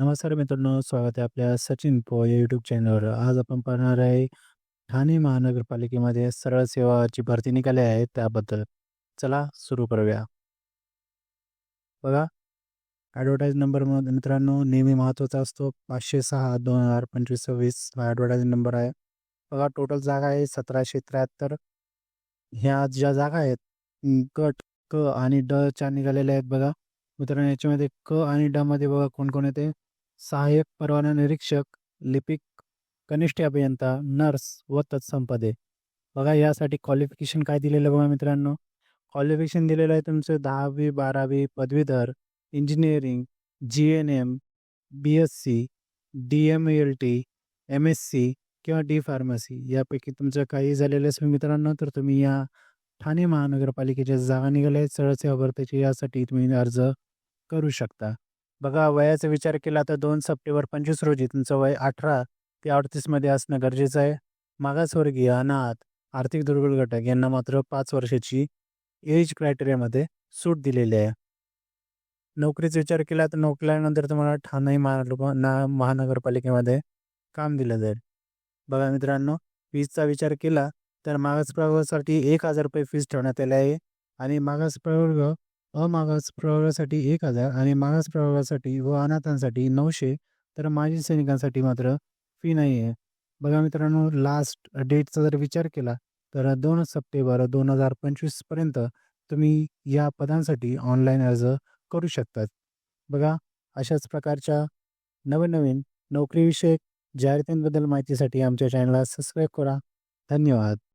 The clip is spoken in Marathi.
नमस्कार मित्रांनो, स्वागत आहे आपल्या सचिन पो या यूट्यूब चॅनलवर. आज आपण पाहणार आहे ठाणे महानगरपालिकेमध्ये सरळ सेवाची भरती निघाली आहे त्याबद्दल. चला सुरू करूया. बघा ॲडव्हर्टाईज नंबर मित्रांनो नेहमी महत्त्वाचा असतो 506/2025-26 हा ॲडव्हर्टाईज नंबर आहे. बघा टोटल जागा आहे 1773. ह्या ज्या जागा आहेत कट क आणि ड च्या निघालेल्या आहेत बघा. मित्रांनो याच्यामध्ये क आणि ड मध्ये बघा कोण-कोण येते? सहाय्यक परवाना निरीक्षक, लिपिक, कनिष्ठ अभियंता, नर्स व तत्संपदे बघा यासाठी क्वालिफिकेशन काय दिलेलं आहे बघा मित्रांनो. क्वालिफिकेशन दिलेलं आहे तुमचं 10वी, 12वी, पदवीधर, engineering, GNM, BSc, DMLT, MSc किंवा डी-फार्मसी यापैकी तुमचं काही झालेलं असेल मित्रांनो, तर तुम्ही या ठाणे महानगरपालिकेच्या जागा निघाल्या आहेत सरळ सेवा भरतीची यासाठी तुम्ही अर्ज करू शकता. बघा वयाचा विचार केला तर दोन सप्टेंबर 25 रोजी तुमचं वय 18 ते अडतीसमध्ये असणं गरजेचं आहे. मागासवर्गीय, अनाथ, आर्थिक दुर्बल घटक यांना मात्र पाच वर्षाची एज क्रायटेरियामध्ये सूट दिलेली आहे. नोकरीचा विचार केला तर नोकरीनंतर तुम्हाला ठाणे महानगर ना महानगरपालिकेमध्ये काम दिलं जाईल. बघा मित्रांनो फीजचा विचार केला तर मागास प्रवर्गासाठी ₹1000 फीस ठेवण्यात आली आहे आणि मागास प्रवर्ग, अमागास प्रवर्गासाठी 1000 आणि मागास प्रवर्गासाठी व अनाथांसाठी नऊशे तर माजी सैनिकांसाठी मात्र फी नाही आहे. बघा मित्रांनो लास्ट डेटचा जर विचार केला तर दोन सप्टेंबर 2025 पर्यंत तुम्ही या पदांसाठी ऑनलाईन अर्ज करू शकतात. बघा अशाच प्रकारच्या नवनवीन नोकरीविषयक जाहिरातींबद्दल माहितीसाठी आमच्या चॅनलला सबस्क्राईब करा. धन्यवाद.